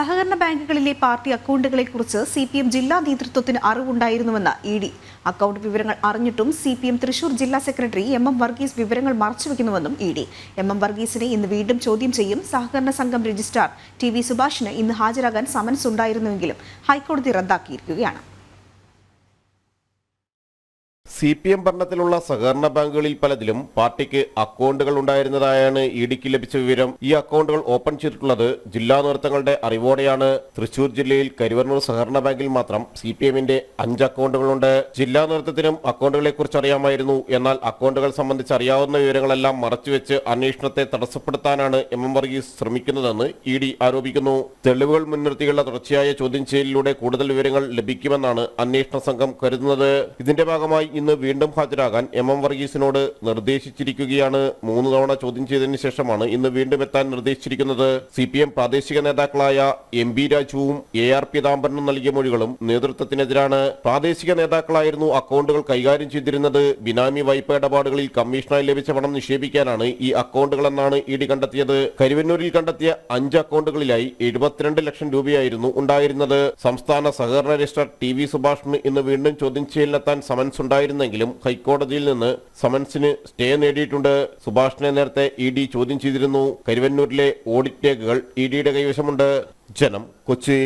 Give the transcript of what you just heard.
സഹകരണ ബാങ്കുകളിലെ പാർട്ടി അക്കൗണ്ടുകളെക്കുറിച്ച് സി പി എം ജില്ലാ നേതൃത്വത്തിന് അറിവുണ്ടായിരുന്നുവെന്ന് ഇ ഡി. അക്കൗണ്ട് വിവരങ്ങൾ അറിഞ്ഞിട്ടും സി പി എം തൃശൂർ ജില്ലാ സെക്രട്ടറി എം എം വർഗീസ് വിവരങ്ങൾ മറച്ചുവെക്കുന്നുവെന്നും ഇ ഡി. എം എം വർഗീസിനെ ഇന്ന് വീണ്ടും ചോദ്യം ചെയ്യും. സഹകരണ സംഘം രജിസ്ട്രാർ ടി വി സുഭാഷിന് ഇന്ന് ഹാജരാകാൻ സമൻസ് ഉണ്ടായിരുന്നുവെങ്കിലും ഹൈക്കോടതി റദ്ദാക്കിയിരിക്കുകയാണ്. സി പി എം ഭരണത്തിലുള്ള സഹകരണ ബാങ്കുകളിൽ പലതിലും പാർട്ടിക്ക് അക്കൗണ്ടുകൾ ഉണ്ടായിരുന്നതായാണ് ഇഡിക്ക് ലഭിച്ച വിവരം. ഈ അക്കൗണ്ടുകൾ ഓപ്പൺ ചെയ്തിട്ടുള്ളത് ജില്ലാ നേതൃത്വങ്ങളുടെ അറിവോടെയാണ്. തൃശൂർ ജില്ലയിൽ കരുവന്നൂർ സഹകരണ ബാങ്കിൽ മാത്രം സി പി എമ്മിന്റെ അഞ്ച് അക്കൗണ്ടുകളുണ്ട്. ജില്ലാ നേതൃത്വത്തിനും അക്കൗണ്ടുകളെ കുറിച്ച് അറിയാമായിരുന്നു. എന്നാൽ അക്കൗണ്ടുകൾ സംബന്ധിച്ച് അറിയാവുന്ന വിവരങ്ങളെല്ലാം മറച്ചുവെച്ച് അന്വേഷണത്തെ തടസ്സപ്പെടുത്താനാണ് എം എം വർഗീസ് ശ്രമിക്കുന്നതെന്ന് ഇ ഡി ആരോപിക്കുന്നു. തെളിവുകൾ മുൻനിർത്തിയുള്ള തുടർച്ചയായ ചോദ്യം ചെയ്യലിലൂടെ കൂടുതൽ വിവരങ്ങൾ ലഭിക്കുമെന്നാണ് അന്വേഷണ സംഘം കരുതുന്നത്. ഇതിന്റെ ഭാഗമായി ഇന്ന് വീണ്ടും ഹാജരാകാൻ എം എം വർഗീസിനോട് നിർദ്ദേശിച്ചിരിക്കുകയാണ്. മൂന്ന് തവണ ചോദ്യം ചെയ്തതിനു ശേഷമാണ് ഇന്ന് വീണ്ടും എത്താൻ നിർദ്ദേശിച്ചിരിക്കുന്നത്. സി പി എം പ്രാദേശിക നേതാക്കളായ എം ബി രാജുവും എ ആർ പീതാംബരനും നൽകിയ മൊഴികളും നേതൃത്വത്തിനെതിരാണ്. പ്രാദേശിക നേതാക്കളായിരുന്നു അക്കൗണ്ടുകൾ കൈകാര്യം ചെയ്തിരുന്നത്. ബിനാമി വായ്പ ഇടപാടുകളിൽ കമ്മീഷനായി ലഭിച്ച പണം നിക്ഷേപിക്കാനാണ് ഈ അക്കൗണ്ടുകളെന്നാണ് ഇ ഡി കണ്ടെത്തിയത്. കരുവന്നൂരിൽ കണ്ടെത്തിയ അഞ്ച് അക്കൗണ്ടുകളിലായി എഴുപത്തിരണ്ട് ലക്ഷം രൂപയായിരുന്നു ഉണ്ടായിരുന്നത്. സംസ്ഥാന സഹകരണ രജിസ്ട്രാർ ടി വി സുഭാഷിന് ഇന്ന് വീണ്ടും ചോദ്യം ചെയ്യലിനെത്താൻ സമൻസ് ഉണ്ടായിരുന്നെങ്കിലും ഹൈക്കോടതിയിൽ നിന്ന് സമൻസിന് സ്റ്റേ നേടിയിട്ടുണ്ട്. സുഭാഷിനെ നേരത്തെ ഇ ഡി ചോദ്യം ചെയ്തിരുന്നു. കരുവന്നൂരിലെ ഓഡിറ്റ് രേഖകൾ ഇ ഡിയുടെ കൈവശമുണ്ട്. ജനം കൊച്ചി